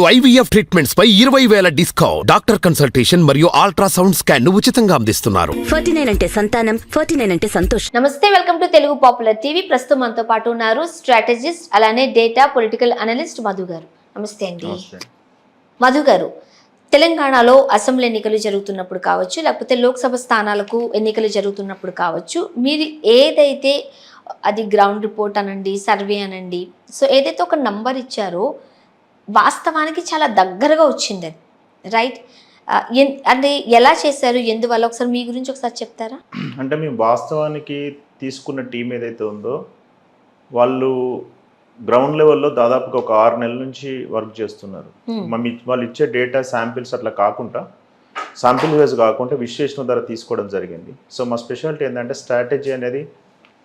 IVF treatments పై ఇరవై వేల డిస్కౌంట్. డాక్టర్ కన్సల్టేషన్ మరియు అల్ట్రాసౌండ్ స్కాన్ను ఉచితంగా అందిస్తున్నారు. ఫార్టీ నైన్ అంటే సంతానం ఫార్టీ నైన్ అంటే సంతోషం. నమస్తే welcome to Telugu popular TV. ప్రస్తుతం మనతో పాటు ఉన్నారు స్ట్రాటజిస్ట్ అలానే డేటా పొలిటికల్ అనలిస్ట్ మధు గారు. నమస్తే అండి. మధు గారు తెలంగాణలో అసెంబ్లీ ఎన్నికలు జరుగుతున్నప్పుడు కావచ్చు లేకపోతే లోక్సభ స్థానాలకు ఎన్నికలు జరుగుతున్నప్పుడు కావచ్చు మీరు ఏదైతే అది గ్రౌండ్ రిపోర్ట్ అనండి సర్వే అనండి సో ఏదైతే ఒక నంబర్ ఇచ్చారో వాస్తవానికి చాలా దగ్గరగా వచ్చింది అది రైట్ అంటే ఎలా చేశారు? ఎందువల్ల? ఒకసారి మీ గురించి ఒకసారి చెప్తారా? అంటే మేము వాస్తవానికి తీసుకున్న టీం ఏదైతే ఉందో వాళ్ళు గ్రౌండ్ లెవెల్లో దాదాపుగా ఒక ఆరు నెలల నుంచి వర్క్ చేస్తున్నారు. Hmm. మమ్మీ వాళ్ళు ఇచ్చే డేటా శాంపిల్స్ అట్లా కాకుండా శాంపిల్ వైజ్ కాకుండా విశ్లేషణ ద్వారా తీసుకోవడం జరిగింది. సో మా స్పెషాలిటీ ఏంటంటే స్ట్రాటజీ అనేది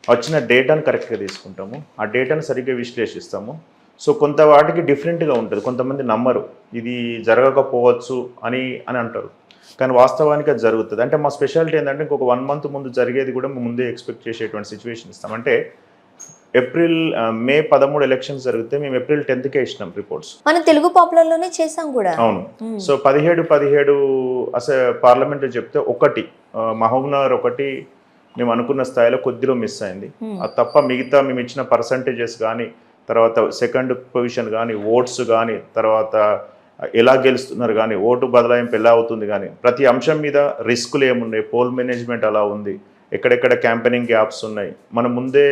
వచ్చిన డేటాను కరెక్ట్గా తీసుకుంటాము. ఆ డేటాను సరిగ్గా విశ్లేషిస్తాము. సో కొంత వాటికి డిఫరెంట్గా ఉంటుంది. కొంతమంది నమ్మరు. ఇది జరగకపోవచ్చు అని అని అంటారు. కానీ వాస్తవానికి అది జరుగుతుంది. అంటే మా స్పెషాలిటీ ఏంటంటే ఇంకొక వన్ మంత్ ముందు జరిగేది కూడా ముందే ఎక్స్పెక్ట్ చేసేటువంటి సిచ్యువేషన్ ఇస్తాం. అంటే ఏప్రిల్ మే పదమూడు ఎలక్షన్స్ జరిగితే మేము ఏప్రిల్ టెన్త్కే ఇచ్చినాం రిపోర్ట్స్. మనం తెలుగు పాపులర్లోనే చేసాం కూడా. అవును. సో పదిహేడు పదిహేడు అసలు పార్లమెంట్ చెప్తే ఒకటి మహబూబ్నగర్ ఒకటి మేము అనుకున్న స్థాయిలో కొద్దిలో మిస్ అయింది. అది తప్ప మిగతా మేము ఇచ్చిన పర్సంటేజెస్ కానీ తర్వాత సెకండ్ పొజిషన్ కానీ ఓట్స్ కానీ తర్వాత ఎలా గెలుస్తున్నారు కానీ ఓటు బదలాయింపు ఎలా అవుతుంది కానీ ప్రతి అంశం మీద రిస్కులు ఏమున్నాయి? పోల్ మేనేజ్మెంట్ అలా ఉంది. ఎక్కడెక్కడ క్యాంపెయినింగ్ గ్యాప్స్ ఉన్నాయి? మనం ముందే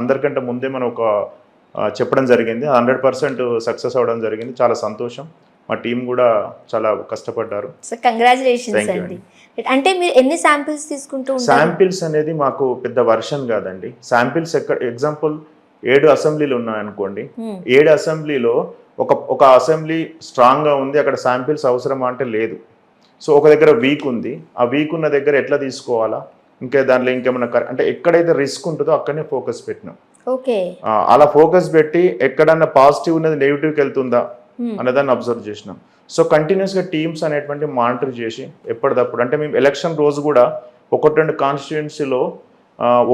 అందరికంటే ముందే మనం ఒక చెప్పడం జరిగింది. హండ్రెడ్ పర్సెంట్ సక్సెస్ అవ్వడం జరిగింది. చాలా సంతోషం. మా టీం కూడా చాలా కష్టపడ్డారు. సో కంగ్రాచులేషన్స్ Thank you అండి. అంటే మీరు ఎన్ని శాంపిల్స్ తీసుకుంటూ శాంపిల్స్ అనేది మాకు పెద్ద వర్షన్ కాదండి. శాంపిల్స్ ఎక్కడ ఎగ్జాంపుల్ ఏడు అసెంబ్లీలు ఉన్నాయనుకోండి. ఏడు అసెంబ్లీలో ఒక ఒక అసెంబ్లీ స్ట్రాంగ్గా ఉంది అక్కడ శాంపిల్స్ అవసరమా అంటే లేదు. సో ఒక దగ్గర వీక్ ఉంది. ఆ వీక్ ఉన్న దగ్గర ఎట్లా తీసుకోవాలా? ఇంకా దాంట్లో ఇంకేమైనా అంటే ఎక్కడైతే రిస్క్ ఉంటుందో అక్కడనే ఫోకస్ పెట్టినాం. ఓకే. అలా ఫోకస్ పెట్టి ఎక్కడన్నా పాజిటివ్ ఉన్నది నెగిటివ్కి వెళ్తుందా. అనేదాన్ని అబ్జర్వ్ చేసినాం. సో కంటిన్యూస్గా టీమ్స్ అనేటువంటి మానిటర్ చేసి ఎప్పటిదప్పుడు అంటే మేము ఎలక్షన్ రోజు కూడా ఒకటి రెండు కాన్స్టిట్యుయెన్సీలో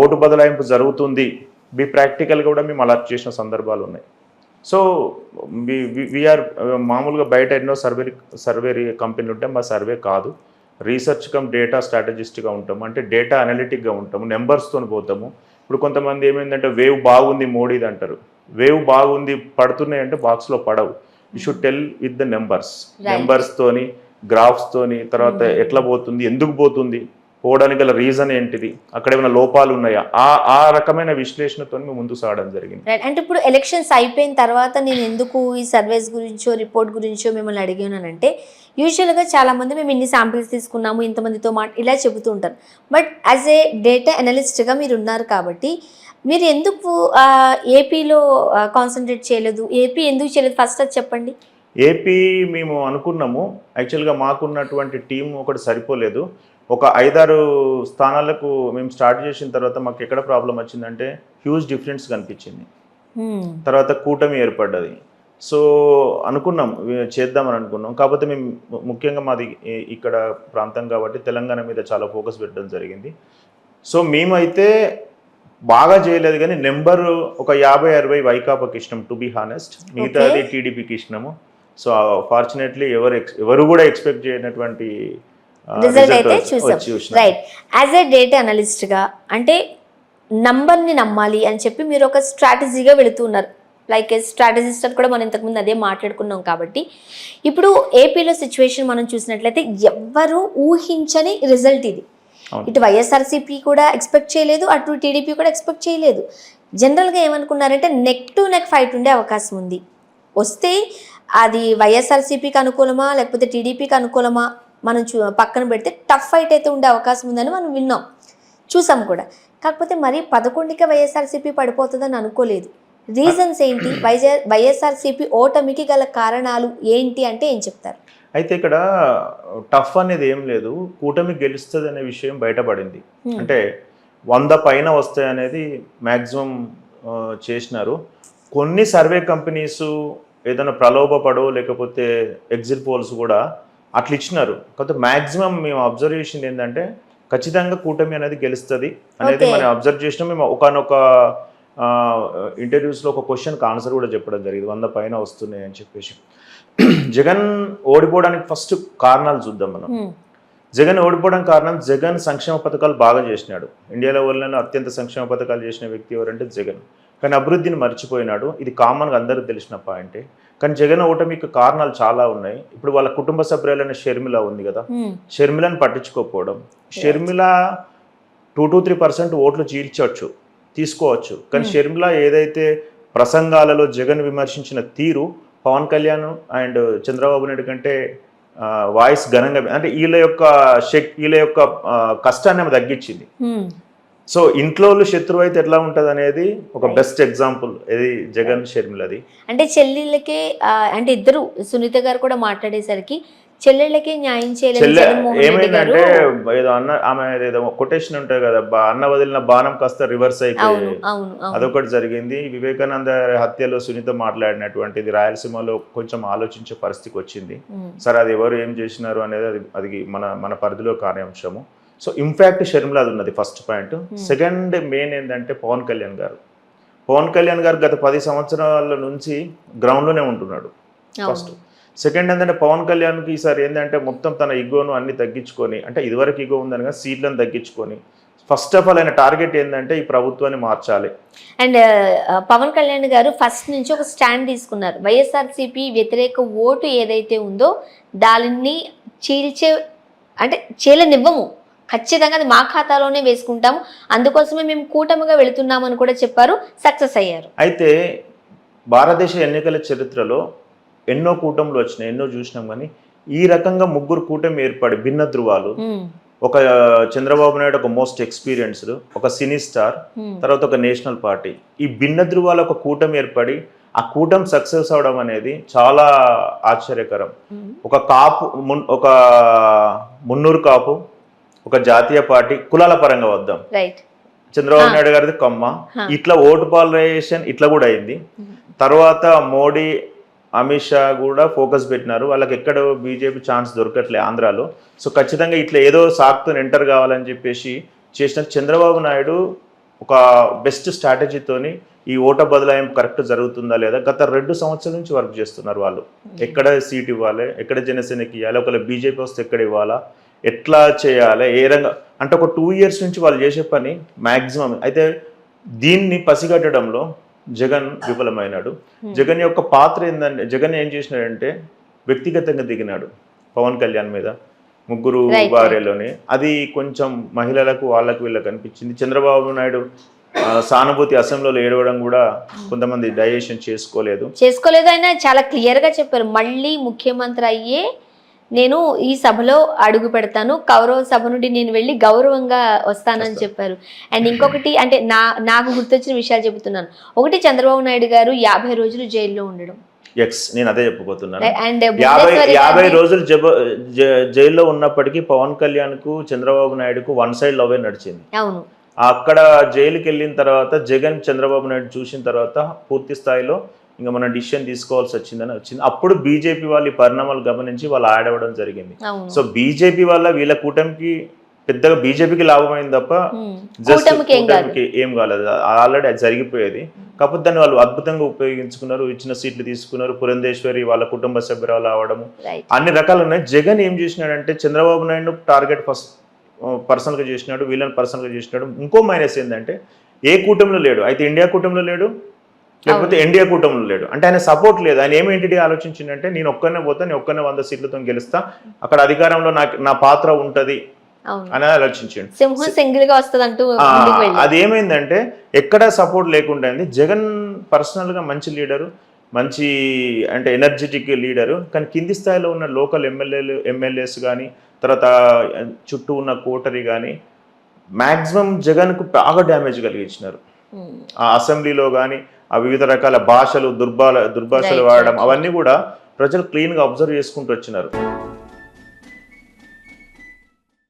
ఓటు బదలాయింపు జరుగుతుంది. బి ప్రాక్టికల్గా కూడా మేము అలర్ట్ చేసిన సందర్భాలు ఉన్నాయి. సో వీఆర్ మామూలుగా బయట ఎన్నో సర్వే సర్వే కంపెనీలు ఉంటాయి. మా సర్వే కాదు. రీసెర్చ్ కమ్ డేటా స్ట్రాటజిస్ట్గా ఉంటాము. అంటే డేటా అనలిటిక్గా ఉంటాము. నెంబర్స్తో పోతాము. ఇప్పుడు కొంతమంది ఏమైందంటే వేవ్ బాగుంది మోడీది అంటారు. వేవ్ బాగుంది పడుతున్నాయి అంటే బాక్స్లో పడవు. You should tell with the numbers Right. Numbers తోని గ్రాఫ్స్ తోని తర్వాత ఎట్లా పోతుంది ఎందుకు పోతుంది పోవడానికి గల రీజన్ ఏంటిది? అక్కడ ఏమైనా లోపాలు ఉన్నాయా? ఆ ఆ రకమైన విశ్లేషణతో మేము ముందుకు సాగడం జరిగింది. అంటే ఇప్పుడు ఎలక్షన్స్ అయిపోయిన తర్వాత నేను ఎందుకు ఈ సర్వేస్ గురించో రిపోర్ట్ గురించో మిమ్మల్ని అడిగానంటే యూజువల్గా చాలామంది మేము ఇన్ని శాంపిల్స్ తీసుకున్నాము ఇంతమందితో మా ఇలా చెబుతూ ఉంటారు. బట్ యాజ్ ఏ డేటా అనలిస్ట్గా మీరు ఉన్నారు కాబట్టి మీరు ఎందుకు ఏపీలో కాన్సన్ట్రేట్ చేయలేదు? ఏపీ ఎందుకు చేయలేదు? ఫస్ట్ అది చెప్పండి. ఏపీ మేము అనుకున్నాము. యాక్చువల్గా మాకున్నటువంటి టీం ఒకటి సరిపోలేదు. ఒక ఐదారు స్థానాలకు మేము స్టార్ట్ చేసిన తర్వాత మాకు ఎక్కడ ప్రాబ్లం వచ్చిందంటే హ్యూజ్ డిఫరెన్స్ కనిపించింది. తర్వాత కూటమి ఏర్పడ్డది. సో అనుకున్నాం. చేద్దామని అనుకున్నాం. కాకపోతే మేము ముఖ్యంగా మాది ఇక్కడ ప్రాంతం కాబట్టి తెలంగాణ మీద చాలా ఫోకస్ పెట్టడం జరిగింది. సో మేమైతే బాగా చేయలేదు కానీ నెంబర్ ఒక యాభై అరవై వైకాపాకి ఇష్టం టు బి హానెస్ట్ మిగతాది. టీడీపీకి ఇష్టము సో ఫార్చునేట్లీ ఎవరు ఎవరు కూడా ఎక్స్పెక్ట్ చేయనటువంటి రిజల్ట్ అయితే చూసాం. రైట్ యాజ్ ఏ డేటా అనలిస్ట్గా అంటే నంబర్ని నమ్మాలి అని చెప్పి మీరు ఒక స్ట్రాటజీగా వెళుతున్నారు లైక్ స్ట్రాటజిస్ట్ అని కూడా మనం ఇంతకుముందు అదే మాట్లాడుకున్నాం కాబట్టి. ఇప్పుడు ఏపీలో సిచ్యువేషన్ మనం చూసినట్లయితే ఎవ్వరూ ఊహించని రిజల్ట్ ఇది. ఇటు వైఎస్ఆర్సీపీ కూడా ఎక్స్పెక్ట్ చేయలేదు అటు టీడీపీ కూడా ఎక్స్పెక్ట్ చేయలేదు. జనరల్గా ఏమనుకున్నారంటే నెక్ టు నెక్ ఫైట్ ఉండే అవకాశం ఉంది. వస్తే అది వైఎస్ఆర్సీపీకి అనుకూలమా లేకపోతే టీడీపీకి అనుకూలమా మనం చూ పక్కన పెడితే టఫ్ ఫైట్ అయితే ఉండే అవకాశం ఉందని మనం విన్నాం. చూసాం కూడా. కాకపోతే మరి పదకొండుకి వైఎస్ఆర్సీపీ పడిపోతుందని అనుకోలేదు. రీజన్స్ ఏంటి? వైజా వైఎస్ఆర్సీపీ ఓటమికి గల కారణాలు ఏంటి అంటే ఏం చెప్తారు? అయితే ఇక్కడ టఫ్ అనేది ఏం లేదు. కూటమి గెలుస్తుంది అనే విషయం బయటపడింది. అంటే వంద పైన వస్తాయి అనేది మ్యాక్సిమం చేసినారు. కొన్ని సర్వే కంపెనీస్ ఏదైనా ప్రలోభపడో లేకపోతే ఎగ్జిట్ పోల్స్ కూడా అట్లా ఇచ్చినారు కాకపోతే మ్యాక్సిమం మేము అబ్జర్వ్ చేసింది ఏంటంటే ఖచ్చితంగా కూటమి అనేది గెలుస్తుంది అనేది. మనం అబ్జర్వ్ చేసినాం. మేము ఒకనొక ఇంటర్వ్యూస్లో ఒక క్వశ్చన్కి ఆన్సర్ కూడా చెప్పడం జరిగింది. వంద పైన వస్తున్నాయి అని చెప్పేసి. జగన్ ఓడిపోవడానికి ఫస్ట్ కారణాలు చూద్దాం మనం. జగన్ ఓడిపోవడం కారణం జగన్ సంక్షేమ పథకాలు బాగా చేసినాడు. ఇండియా లెవెల్లో అత్యంత సంక్షేమ పథకాలు చేసిన వ్యక్తి ఎవరంటే జగన్. కానీ అభివృద్ధిని మర్చిపోయినాడు. ఇది కామన్గా అందరికీ తెలిసిన పాయింటే కానీ జగన్ ఓటమికి కారణాలు చాలా ఉన్నాయి. ఇప్పుడు వాళ్ళ కుటుంబ సభ్యులైన షర్మిల ఉంది కదా. ఉమ్, షర్మిలను పట్టించుకోకపోవడం. Sharmila two to three percent ఓట్లు చీల్చవచ్చు తీసుకోవచ్చు. కానీ షర్మిల ఏదైతే ప్రసంగాలలో జగన్ విమర్శించిన తీరు పవన్ కళ్యాణ్ అండ్ చంద్రబాబు నాయుడు కంటే వాయిస్ ఘనంగా అంటే వీళ్ళ యొక్క శక్ వీళ్ళ యొక్క కష్టాన్ని ఆమె తగ్గించింది. ఉమ్, సో ఇంట్లో శత్రువు అయితే ఎట్లా ఉంటుంది అనేది ఒక బెస్ట్ ఎగ్జాంపుల్ ఇది జగన్ షర్మిలది. అంటే చెల్లెళ్ళకే అంటే ఇద్దరు సునీత గారు కూడా మాట్లాడేసరికి చెల్లెళ్ళకే న్యాయం చేయలేదు ఏమైందంటే ఏదో అన్న ఆమె ఏదో కొటేషన్ ఉంటుంది కదా అన్న వదిలిన బాణం కాస్త రివర్స్ అవును అయిపోయి అవును అవును అదొకటి జరిగింది. వివేకానంద హత్యలో సునీత మాట్లాడినటువంటిది రాయలసీమలో కొంచెం ఆలోచించే పరిస్థితికి వచ్చింది. సరే అది ఎవరు ఏం చేసినారు అనేది అది అది మన మన పరిధిలో కాని అంశము. సో ఇంపాక్ట్ షర్మిల అది ఉన్నది ఫస్ట్ పాయింట్ సెకండ్ మెయిన్ ఏంటంటే పవన్ కళ్యాణ్ గారు. పవన్ కళ్యాణ్ గారు గత పది సంవత్సరాల నుంచి గ్రౌండ్లోనే ఉంటున్నాడు. ఫస్ట్ సెకండ్ ఏంటంటే పవన్ కళ్యాణ్కి ఈసారి ఏంటంటే మొత్తం తన ఇగోను అన్ని తగ్గించుకొని అంటే ఇదివరకు ఇగో ఉందని కానీ సీట్లను తగ్గించుకొని ఫస్ట్ ఆఫ్ ఆల్ ఆయన టార్గెట్ ఏంటంటే ఈ ప్రభుత్వాన్ని మార్చాలి. అండ్ పవన్ కళ్యాణ్ గారు ఫస్ట్ నుంచి ఒక స్టాండ్ తీసుకున్నారు. వైఎస్ఆర్సీపీ వ్యతిరేక ఓటు ఏదైతే ఉందో దానిని చీల్చే అంటే చీలనివ్వము. ఖచ్చితంగా అది మా ఖాతాలోనే వేసుకుంటాము. అందుకోసమే మేము కూటమిగా వెళుతున్నామని కూడా చెప్పారు. సక్సెస్ అయ్యారు. అయితే భారతదేశ ఎన్నికల చరిత్రలో ఎన్నో కూటములు వచ్చినాయి ఎన్నో చూసినాం కానీ ఈ రకంగా ముగ్గురు కూటమి ఏర్పడి భిన్న ధృవాలు. ఒక చంద్రబాబు నాయుడు ఒక మోస్ట్ ఎక్స్పీరియన్స్డ్ ఒక సినీ స్టార్ తర్వాత ఒక నేషనల్ పార్టీ. ఈ భిన్న ధృవాల ఒక కూటమి ఏర్పడి ఆ కూటమి సక్సెస్ అవడం అనేది చాలా ఆశ్చర్యకరం. ఒక కాపు మున్- ఒక మున్నూరు కాపు ఒక జాతీయ పార్టీ కులాల పరంగా వద్దాం. చంద్రబాబు నాయుడు గారిది కమ్మ. ఇట్లా ఓటు పాలరైజేషన్ ఇట్లా కూడా అయింది. తర్వాత మోడీ అమిత్ షా కూడా ఫోకస్ పెట్టినారు. వాళ్ళకి ఎక్కడ బీజేపీ ఛాన్స్ దొరకట్లే ఆంధ్రాలో. సో ఖచ్చితంగా ఇట్లా ఏదో సాకుతో ఎంటర్ కావాలని చెప్పేసి చేసిన చంద్రబాబు నాయుడు ఒక బెస్ట్ స్ట్రాటజీతోని ఈ ఓట బదలాయింపు కరెక్ట్ జరుగుతుందా లేదా? గత రెండు సంవత్సరాల నుంచి వర్క్ చేస్తున్నారు వాళ్ళు. ఎక్కడ సీట్ ఇవ్వాలి? ఎక్కడ జనసేనకి ఇవ్వాలి? ఒకవేళ బీజేపీ వస్తే ఎక్కడ ఇవ్వాలా? ఎట్లా చేయాలి ఏ రంగా అంటే ఒక టూ ఇయర్స్ నుంచి వాళ్ళు చేసే పని మ్యాక్సిమం అయితే దీన్ని పసిగట్టడంలో జగన్ విఫలమైనాడు. జగన్ యొక్క పాత్ర ఏంటంటే జగన్ ఏం చేసినాడంటే వ్యక్తిగతంగా దిగినాడు పవన్ కళ్యాణ్ మీద. ముగ్గురు భార్యలోని. అది కొంచెం మహిళలకు వాళ్ళకు వీళ్ళకి అనిపించింది. చంద్రబాబు నాయుడు సానుభూతి అసెంబ్లీలో ఏడవడం కూడా కొంతమంది డైజెషన్ చేసుకోలేదు. చేసుకోలేదు ఆయన చాలా క్లియర్గా చెప్పారు. మళ్ళీ ముఖ్యమంత్రి అయ్యే నేను ఈ సభలో అడుగు పెడతాను. కౌరవ సభ నుండి నేను వెళ్ళి గౌరవంగా వస్తానని చెప్పారు. అండ్ ఇంకొకటి అంటే నా నాకు గుర్తొచ్చిన విషయాలు చెబుతున్నాను. ఒకటి చంద్రబాబు నాయుడు గారు యాభై రోజులు జైల్లో ఉండడం. ఎక్స్ నేను అదే చెప్పబోతున్నాను అండ్ యాభై యాభై రోజులు జబ జైల్లో ఉన్నప్పటికీ పవన్ కళ్యాణ్కు చంద్రబాబు నాయుడుకు వన్ సైడ్ లవే నడిచింది. అవును. అక్కడ జైలుకి వెళ్ళిన తర్వాత జగన్ చంద్రబాబు నాయుడు చూసిన తర్వాత పూర్తి స్థాయిలో ఇంకా మనం డిసిషన్ తీసుకోవాల్సి వచ్చిందని వచ్చింది. అప్పుడు బీజేపీ వాళ్ళు పరిణామాలు గమనించి వాళ్ళు ఆడవడం జరిగింది. సో బీజేపీ వల్ల వీళ్ళ కూటమికి పెద్దగా బీజేపీకి లాభమైంది తప్ప ఉమ్. జస్ట్ కూటమికి ఏం కాలేదు. ఆల్రెడీ అది జరిగిపోయేది. కాకపోతే దాన్ని వాళ్ళు అద్భుతంగా ఉపయోగించుకున్నారు. ఇచ్చిన సీట్లు తీసుకున్నారు. పురంధేశ్వరి వాళ్ళ కుటుంబ సభ్యురాలు అవడము. అన్ని రకాలు ఉన్నాయి. జగన్ ఏం చేసినాడంటే చంద్రబాబు నాయుడు టార్గెట్ ఫస్ట్ పర్సనల్గా చేసినాడు. వీళ్ళని పర్సనల్గా చేసినాడు. ఇంకో మైనస్ ఏంటంటే ఏ కూటమిలో లేడు? అయితే ఇండియా కూటమిలో లేడు? లేకపోతే ఇండియా కూటమిలో లేడు. అంటే ఆయన సపోర్ట్ లేదు. ఆయన ఏమేంటి ఆలోచించిందంటే నేను ఒక్కనే పోతా నేను ఒక్కనే వంద సీట్లతో గెలుస్తా. అక్కడ అధికారంలో నాకు నా పాత్ర ఉంటది అని ఆలోచించండి. సింహం సింగిల్గా వస్తుంది అంటూ ఆ, ముందుకు వెళ్ళి. అది ఏమైందంటే ఎక్కడ సపోర్ట్ లేకుండా జగన్ పర్సనల్గా మంచి లీడరు మంచి అంటే ఎనర్జెటిక్ లీడరు కానీ కింది స్థాయిలో ఉన్న లోకల్ ఎమ్మెల్యేలు ఎమ్మెల్యేస్ కానీ తర్వాత చుట్టూ ఉన్న కోటరీ కానీ మ్యాక్సిమం జగన్కు బాగా డ్యామేజ్ కలిగించినారు. ఆ అసెంబ్లీలో కానీ ఆ వివిధ రకాల భాషలు దుర్భాల దుర్భాషలు వాడడం. అవన్నీ కూడా ప్రజలు క్లీన్గా అబ్జర్వ్ చేసుకుంటూ వచ్చినారు